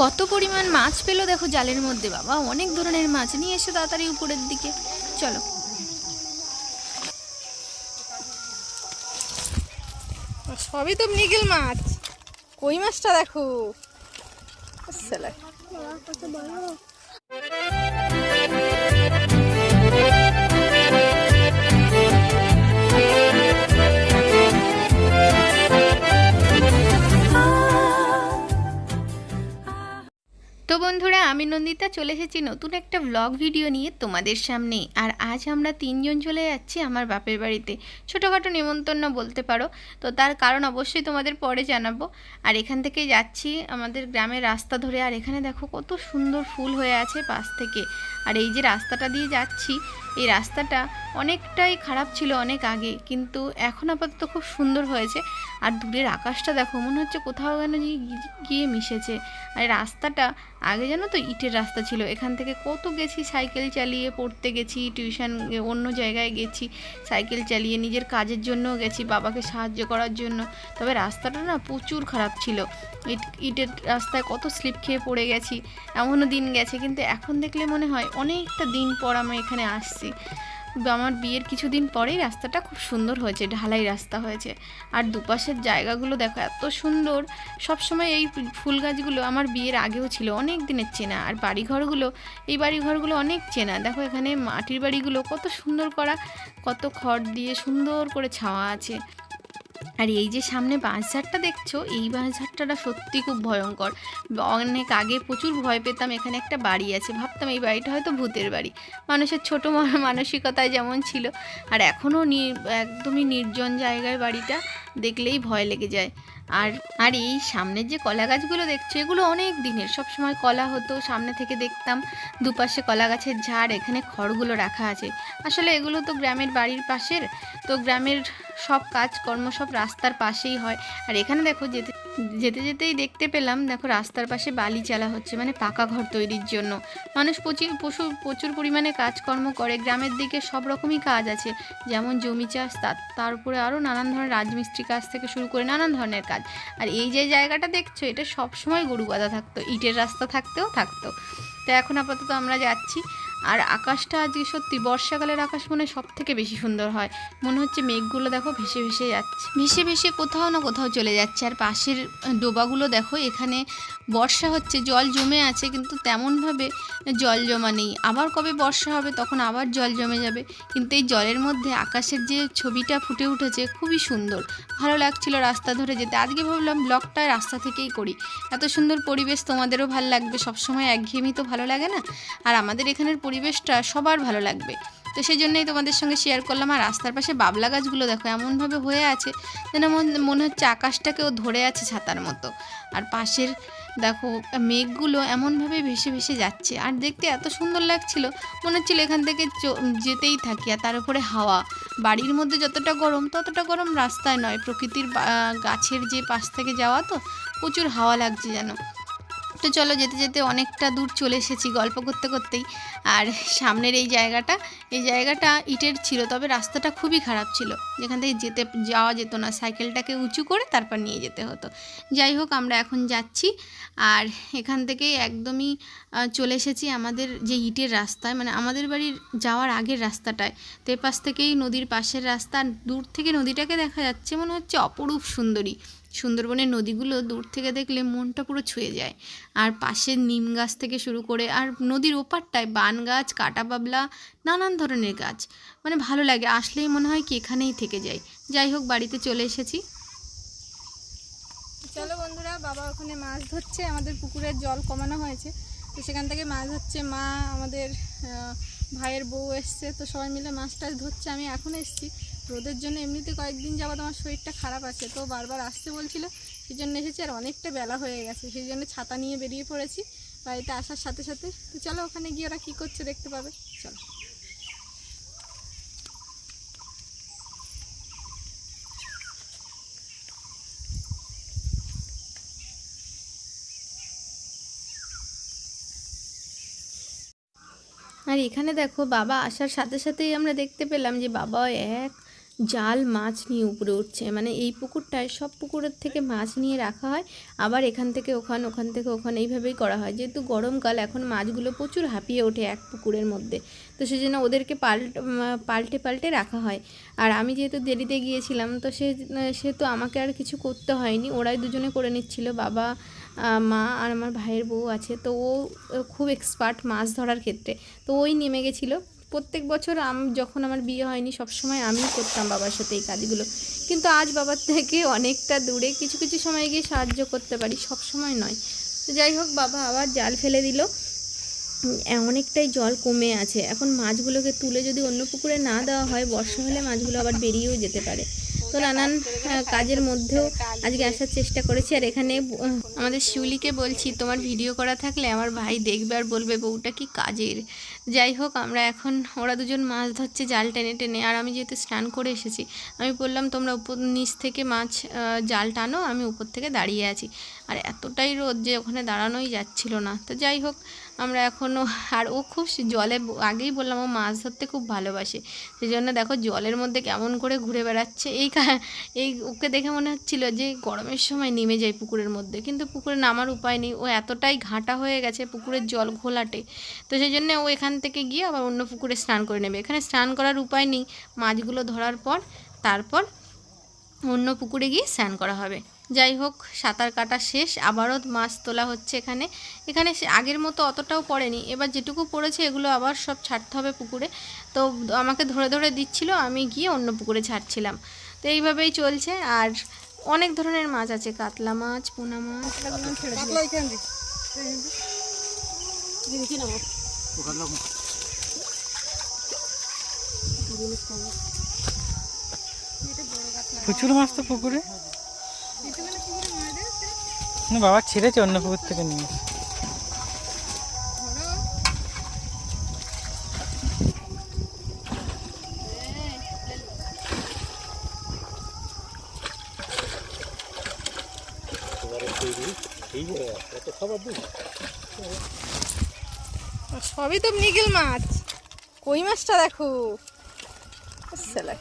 কত পরিমাণ মাছ পেল দেখো জালের মধ্যে, বাবা। অনেক ধরনের মাছ। নিয়ে এসে তাড়াতাড়ি উপরের দিকে। চলো। সবই তো মৃগেল মাছ। কই মাছটা দেখো? আমি চলে এসেছি নতুন একটা ব্লগ ভিডিও নিয়ে তোমাদের সামনে। আর আজ আমরা তিনজন চলে যাচ্ছি আমার বাপের বাড়িতে। ছোটোখাটো নেমন্তন্ন বলতে পারো। তো তার কারণ অবশ্যই তোমাদের পরে জানাব। আর এখান থেকে যাচ্ছি আমাদের গ্রামের রাস্তা ধরে। আর এখানে দেখো কত সুন্দর ফুল হয়ে আছে পাশ থেকে। আর এই যে রাস্তাটা দিয়ে যাচ্ছি, এই রাস্তাটা অনেকটাই খারাপ ছিল অনেক আগে। কিন্তু এখন আপাতত খুব সুন্দর হয়েছে। আর দূরের আকাশটা দেখো, মনে হচ্ছে কোথাও যেন গিয়ে মিশেছে। আর রাস্তাটা আগে জানো তো ইটের রাস্তা ছিল, এখান থেকে কত গেছি সাইকেল চালিয়ে, পড়তে গেছি টিউশন অন্য জায়গায় গেছি, সাইকেল চালিয়ে নিজের কাজের জন্যও গেছি, বাবাকে সাহায্য করার জন্য। তবে রাস্তাটা না প্রচুর খারাপ ছিল। ইট, ইটের রাস্তায় কত স্লিপ খেয়ে পড়ে গেছি, এমনও দিন গেছে, কিন্তু এখন দেখলে মনে হয় অনেকটা দিন পর আমি এখানে আসছি। আমার বিয়ের কিছুদিন পরেই রাস্তাটা খুব সুন্দর হয়েছে, ঢালাই রাস্তা হয়েছে। আর দুপাশের জায়গাগুলো দেখো এত সুন্দর, সবসময় এই ফুল গাছগুলো আমার বিয়ের আগেও ছিল, অনেক দিনের চেনা। আর বাড়িঘরগুলো, এই বাড়িঘরগুলো অনেক চেনা। দেখো এখানে মাটির বাড়িগুলো কত সুন্দর করা, কত খড় দিয়ে সুন্দর করে ছাওয়া আছে। আর এই যে সামনে বাঁশঝাড়টা দেখছ, এই বাঁশঝাড়টা সত্যি খুব ভয়ঙ্কর। অনেক আগে প্রচুর ভয় পেতাম, এখানে একটা বাড়ি আছে। ভাবতাম এই বাড়িটা হয়তো ভূতের বাড়ি। মানুষের ছোটো মানসিকতায় যেমন ছিল। আর এখনও একদমই নির্জন জায়গায় বাড়িটা। দেখলেই ভয় লেগে যায়। আর আর এই সামনের যে কলা গাছগুলো দেখছ, এগুলো অনেক দিনের। সব সময় কলা হতো, সামনে থেকে দেখতাম দুপাশে কলা গাছের ঝাড়, এখানে খড়গুলো রাখা আছে। আসলে এগুলো তো গ্রামের বাড়ির পাশের, তো গ্রামের সব কাজকর্ম সব রাস্তার পাশেই হয়। আর এখানে দেখো যেতে যেতে যেতেই দেখতে পেলাম, দেখো রাস্তার পাশে বালি চালা হচ্ছে মানে পাকা ঘর তৈরির জন্য। মানুষ প্রচুর, পশু, প্রচুর পরিমাণে কাজকর্ম করে, গ্রামের দিকে সব রকমই কাজ আছে। যেমন জমি চাষ তার উপরে আরও নানান ধরনের রাজমিস্ত্রি কাজ থেকে শুরু করে নানান ধরনের কাজ। আর এই যে জায়গাটা দেখছ, এটা সব সময় গরু বাঁধা থাকতো, ইটের রাস্তা থাকতেও থাকতো। তো এখন আপাতত আমরা যাচ্ছি আর আকাশটা আজকে সত্যি বর্ষাকালের আকাশ মনে সব থেকে বেশি সুন্দর হয়। মনে হচ্ছে মেঘগুলো দেখো ভেসে ভেসে যাচ্ছে। ভেসে ভেসে কোথাও না কোথাও চলে যাচ্ছে। আর পাশের ডোবাগুলো দেখো, এখানে বর্ষা হচ্ছে, জল জমে আছে, কিন্তু তেমনভাবে জল জমা নেই। আবার কবে বর্ষা হবে, তখন আবার জল জমে যাবে। কিন্তু এই জলের মধ্যে আকাশের যে ছবিটা ফুটে উঠেছে, খুবই সুন্দর। ভালো লাগছিল রাস্তা ধরে যেতে। আজকে ভাবলাম ব্লগটা রাস্তা থেকেই করি। এত সুন্দর পরিবেশ তোমাদেরও ভালো লাগবে। সবসময় একঘেয়েমি তো ভালো লাগে না। আর আমাদের এখানের পরিবেশটা সবার ভালো লাগবে। তো সেই জন্যই তোমাদের সঙ্গে শেয়ার করলাম। আর রাস্তার পাশে বাবলা গাছগুলো দেখো, এমনভাবে হয়ে আছে যেন মন- হচ্ছে আকাশটাকেও ধরে আছে ছাতার মতো। আর পাশের দেখো, মেঘগুলো এমনভাবে ভেসে ভেসে যাচ্ছে। আর দেখতে এত সুন্দর লাগছিল, মনে হচ্ছিল এখান থেকে যেতেই থাকি। আর তার উপরে হাওয়া। বাড়ির মধ্যে যতটা গরম, ততটা গরম রাস্তায় নয়। প্রকৃতির গাছের যে পাশ থেকে যাওয়া তো, প্রচুর হাওয়া লাগছে যেন। তো চলো যেতে যেতে অনেকটা দূর চলে এসেছি গল্প করতে করতেই। আর সামনের এই জায়গাটা এই জায়গাটা ইটের ছিল, তবে রাস্তাটা খুবই খারাপ ছিল। যেখান থেকে যেতে, যাওয়া যেত না। সাইকেলটাকে উঁচু করে তারপর নিয়ে যেতে হতো। যাই হোক, আমরা এখন যাচ্ছি। আর এখান থেকে একদমই চলে এসেছি আমাদের যে ইটের রাস্তায়। মানে আমাদের বাড়ির যাওয়ার আগের রাস্তাটায়। তো এপাশ থেকেই নদীর পাশের রাস্তা। দূর থেকে নদীটাকে দেখা যাচ্ছে মনে হচ্ছে অপরূপ সুন্দরী। সুন্দরবনের নদীগুলো দূর থেকে দেখলে মনটা পুরো ছুঁয়ে যায়। আর পাশের নিম গাছ থেকে শুরু করে, আর নদীর ওপারটায় বান গাছ, কাটা বাবলা, নানান ধরনের গাছ। মানে ভালো লাগে, আসলেই মনে হয় কি এখানেই থেকে যাই। যাই হোক, বাড়িতে চলে এসেছি। চলো বন্ধুরা, বাবা ওখানে মাছ ধরছে, আমাদের পুকুরের জল কমানো হয়েছে। তো সেখান থেকে মাছ ধরছে মা, আমাদের ভাইয়ের বউ এসছে। তো সবাই মিলে মাছ টাছ ধরছে, আমি এখন এসেছি। রোদের জন্য এমনিতে কয়েকদিন যাবত আমার শরীরটা খারাপ আছে, তো বারবার আসতে বলছিল। সেই জন্য এসেছি আর অনেকটা বেলা হয়ে গেছে, সেই জন্য ছাতা নিয়ে বেরিয়ে পড়েছি। বাড়িতে আসার সাথে সাথে। তো চলো ওখানে গিয়ে ওরা কী করছে দেখতে পাবে। চলো। আর এখানে দেখো বাবা আসার সাথে সাথেই আমরা দেখতে পেলাম যে বাবা এক। জাল, মাছ নিয়ে উপরে উঠছে। মানে এই পুকুরটায় সব পুকুরের থেকে মাছ নিয়ে রাখা হয়। আবার এখান থেকে ওখান ওখান থেকে ওখান এইভাবেই করা হয়। যেহেতু গরমকাল, এখন মাছগুলো প্রচুর হাঁপিয়ে ওঠে এক পুকুরের মধ্যে। তো সেই জন্য ওদেরকে পাল্ট পাল্টে পাল্টে রাখা হয়। আর আমি যেহেতু দেরিতে গিয়েছিলাম, তো সে, সেহেতু আমাকে আর কিছু করতে হয়নি। ওরাই দুজনে করে নিচ্ছিল। বাবা মা আর আমার ভাইয়ের বউ আছে। তো ও খুব এক্সপার্ট মাছ ধরার ক্ষেত্রে। তো ওই নেমে গেছিল। প্রত্যেক বছর আম যখন আমার বিয়ে হয়নি সব সময় আমিই করতাম বাবার সাথে এই কাজগুলো। কিন্তু আজ বাবার থেকে অনেকটা দূরে কিছু কিছু সময় গিয়ে সাহায্য করতে পারি সব সময় নয়। তো যাই হোক, বাবা আবার জাল ফেলে দিল। অনেকটাই জল কমে আছে। এখন মাছগুলোকে তুলে যদি অন্য পুকুরে না দেওয়া হয়, বর্ষা হলে মাছগুলো আবার বেরিয়েও যেতে পারে। তো নানান কাজের মধ্যেও আজকে আসার চেষ্টা করেছি। আর এখানে আমাদের শিউলিকে বলছি, তোমার ভিডিও করা থাকলে আমার ভাই দেখবে আর বলবে, বউটা কি কাজের? যাই হোক, আমরা এখন, ওরা দুজন মাছ ধরছে জাল টেনে টেনে। আর আমি যেহেতু স্নান করে এসেছি, আমি বললাম, তোমরা উপর নিচ থেকে মাছ জাল টানো, আমি উপর থেকে দাঁড়িয়ে আছি। আর এতটাই রোদ যে ওখানে দাঁড়ানোই যাচ্ছিল না। তো যাই হোক আমরা এখনও আর ও খুব জলে আগেই বললাম ও মাছ ধরতে খুব ভালোবাসে। সেই জন্য দেখো জলের মধ্যে কেমন করে ঘুরে বেড়াচ্ছে। এই এই ওকে দেখে মনে হচ্ছিল যে গরমের সময় নেমে যায় পুকুরের মধ্যে। কিন্তু পুকুরে নামার উপায় নেই। ও এতটাই ঘাঁটা হয়ে গেছে পুকুরের জল ঘোলাটে। তো সেই জন্য ও এখান থেকে গিয়ে আবার অন্য পুকুরে স্নান করে নেবে। এখানে স্নান করার উপায় নেই। মাছগুলো ধরার পর, তারপর অন্য পুকুরে গিয়ে স্নান করা হবে। যাই হোক সাঁতার কাটা শেষ আবারও মাছ তোলা হচ্ছে এখানে। এখানে সে- আগের মতো অতটাও পড়েনি। এবার যেটুকু পড়েছে এগুলো আবার সব ছাড়তে হবে পুকুরে। তো আমাকে ধরে ধরে দিচ্ছিল আমি গিয়ে অন্য পুকুরে ছাড়ছিলাম। তো এইভাবেই চলছে। আর অনেক ধরনের মাছ আছে কাতলা মাছ পোনা মাছ। প্রচুর মাছ তো পুকুরে। বাবা ছেড়েছে অন্য পুকুর থেকে নিয়ে। সবই তো মৃগেল মাছ। কই মাছটা দেখো? সালা।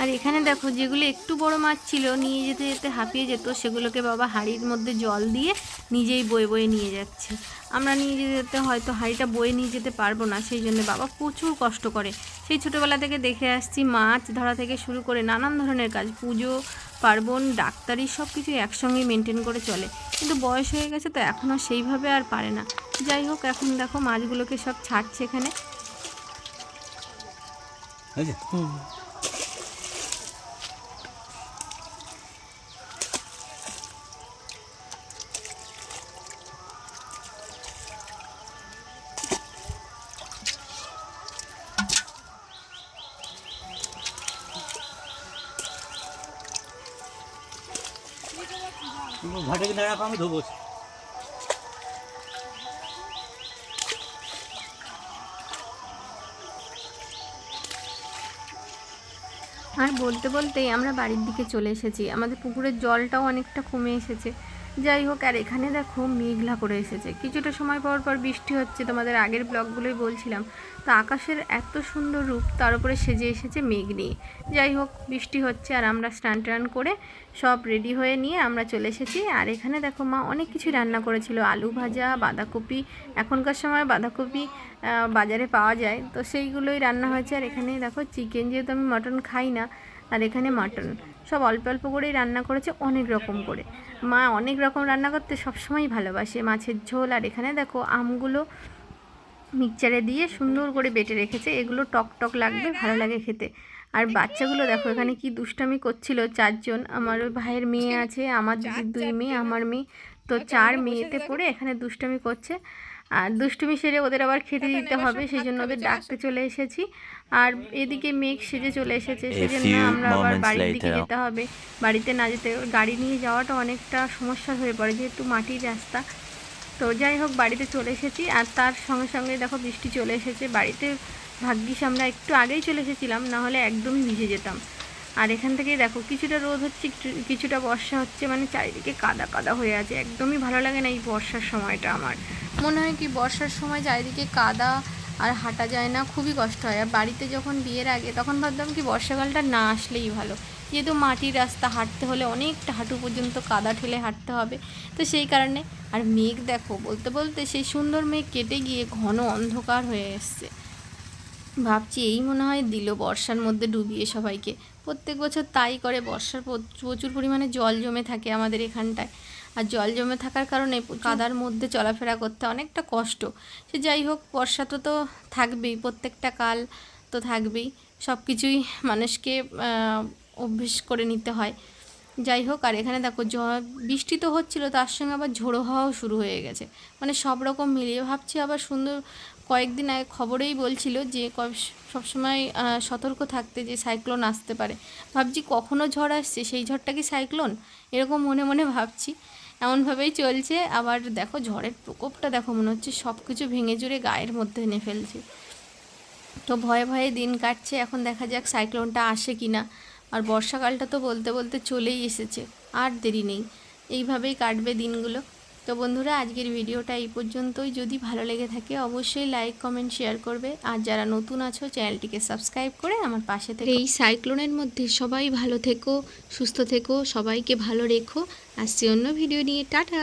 আর এখানে দেখো, যেগুলো একটু বড় মাছ ছিল, নিয়ে যেতে যেতে হাঁপিয়ে যেত, সেগুলোকে বাবা হাঁড়ির মধ্যে জল দিয়ে নিজেই বয়ে বয়ে নিয়ে যাচ্ছে। আমরা নিয়ে যেতে যেতে হয়তো হাঁড়িটা বয়ে নিয়ে যেতে পারব না, সেই জন্য বাবা প্রচুর কষ্ট করে। সেই ছোটোবেলা থেকে দেখে আসছি, মাছ ধরা থেকে শুরু করে নানান ধরনের কাজ, পুজো, পার্বণ, ডাক্তারি সব কিছু একসঙ্গে মেনটেন করে চলে। কিন্তু বয়স হয়ে গেছে তো এখনও সেইভাবে আর পারে না। যাই হোক, এখন দেখো মাছগুলোকে সব ছাড়ছে এখানে। ঘাটে কিনে রাখো আমি ধোবো। আর বলতে বলতেই আমরা বাড়ির দিকে চলে এসেছি। আমাদের পুকুরের জলটাও অনেকটা কমে এসেছে। যাই হোক, আর এখানে দেখো মেঘলা করে এসেছে। কিছুটা সময় পর পর বৃষ্টি হচ্ছে, তোমাদের আগের ব্লগগুলোই বলছিলাম। তো আকাশের এত সুন্দর রূপ, তার উপরে সেজে এসেছে মেঘ নিয়ে। যাই হোক, বৃষ্টি হচ্ছে, আর আমরা স্নান টান করে সব রেডি হয়ে নিয়ে আমরা চলে এসেছি। আর এখানে দেখো মা অনেক কিছু রান্না করেছিল, আলু ভাজা, বাঁধাকপি। এখনকার সময় বাঁধাকপি বাজারে পাওয়া যায়। তো সেইগুলোই রান্না হয়েছে, আর এখানে দেখো চিকেন যেহেতু আমি মটন খাই না আর এখানে মাটন। সব অল্প অল্প করেই রান্না করেছে, অনেক রকম করে। মা অনেক রকম রান্না করতে সবসময় ভালোবাসে। মাছের ঝোল আর এখানে দেখো আমগুলো মিক্সচারে দিয়ে সুন্দর করে বেটে রেখেছে। এগুলো টক টক লাগবে, ভালো লাগে খেতে। আর বাচ্চাগুলো দেখো এখানে কি দুষ্টামি করছিল। চারজন, আমার ওই ভাইয়ের মেয়ে আছে, আমার দুই মেয়ে, আমার মেয়ে। তো চার মেয়েতে পড়ে এখানে দুষ্টামি করছে। আর দুষ্টুমি সেরে ওদের আবার খেতে দিতে হবে সেই জন্য ওদের ডাকতে চলে এসেছি। আর এদিকে মেঘ সেজে চলে এসেছে সেই জন্য আমরা আবার বাড়ির দিকে যেতে হবে। বাড়িতে না যেতে গাড়ি নিয়ে যাওয়াটা অনেকটা সমস্যা হয়ে পড়ে যেহেতু মাটির রাস্তা। তো যাই হোক বাড়িতে চলে এসেছি। আর তার সঙ্গে সঙ্গে দেখো বৃষ্টি চলে এসেছে। বাড়িতে ভাগ্যিস আমরা একটু আগেই চলে এসেছিলাম না হলে একদমই ভিজে যেতাম। আর এখান থেকেই দেখো, কিছুটা রোদ হচ্ছে কিছুটা বর্ষা হচ্ছে মানে চারিদিকে কাদা কাদা হয়ে আছে। একদমই ভালো লাগে না এই বর্ষার সময়টা আমার। মনে হয় কি বর্ষার সময় চারিদিকে কাদা আর হাঁটা যায় না, খুবই কষ্ট হয়। আর বাড়িতে যখন বিয়ের আগে, তখন ভাবতাম কি বর্ষাকালটা না আসলেই ভালো। যেহেতু মাটির রাস্তা, হাঁটতে হলে অনেকটা হাঁটু পর্যন্ত কাদা ঠেলে হাঁটতে হবে। তো সেই কারণে, আর মেঘ দেখো, বলতে বলতে সেই সুন্দর মেঘ কেটে গিয়ে ঘন অন্ধকার হয়ে এসছে। ভাবছি এই মনে হয় দিল বর্ষার মধ্যে ডুবিয়ে সবাইকে। প্রত্যেক বছর তাই করে বর্ষার প্র- প্রচুর পরিমাণে জল জমে থাকে আমাদের এখানটায়। আর জল জমে থাকার কারণে কাদার মধ্যে চলাফেরা করতে অনেকটা কষ্ট। সে যাই হোক বর্ষা তো তো থাকবেই প্রত্যেকটা কাল তো থাকবেই। সব কিছুই মানুষকে অভ্যেস করে নিতে হয়। যাই হোক আর এখানে দেখো জ বৃষ্টি তো হচ্ছিল তার সঙ্গে আবার ঝোড়ো হাওয়াও শুরু হয়ে গেছে। মানে সব রকম মিলিয়ে ভাবছি আবার সুন্দর কয়েকদিন আগে খবরেই বলছিল যে সবসময় সতর্ক থাকতে যে সাইক্লোন আসতে পারে। ভাবছি কখনো ঝড় আসছে, সেই ঝড়টা কি সাইক্লোন? এরকম মনে মনে ভাবছি। এমনভাবেই চলছে। আবার দেখো ঝড়ের প্রকোপটা দেখো, মনে হচ্ছে সব কিছু ভেঙে জুড়ে গায়ের মধ্যে এনে ফেলছে। তো ভয়ে ভয়ে দিন কাটছে। এখন দেখা যাক সাইক্লোনটা আসে কি না। আর বর্ষাকালটা তো বলতে বলতে চলেই এসেছে। আর দেরি নেই। এইভাবেই কাটবে দিনগুলো। তো বন্ধুরা, আজকের ভিডিওটা এই পর্যন্তই। যদি ভালো লেগে থাকে, অবশ্যই লাইক কমেন্ট শেয়ার করবে। আর যারা নতুন আছো, চ্যানেলটিকে সাবস্ক্রাইব করে আমার পাশে থেকে। এই সাইক্লোনের মধ্যে সবাই ভালো থেকো, সুস্থ থেকো, সবাইকে ভালো রেখো। আসছি অন্য ভিডিও নিয়ে। টাটা!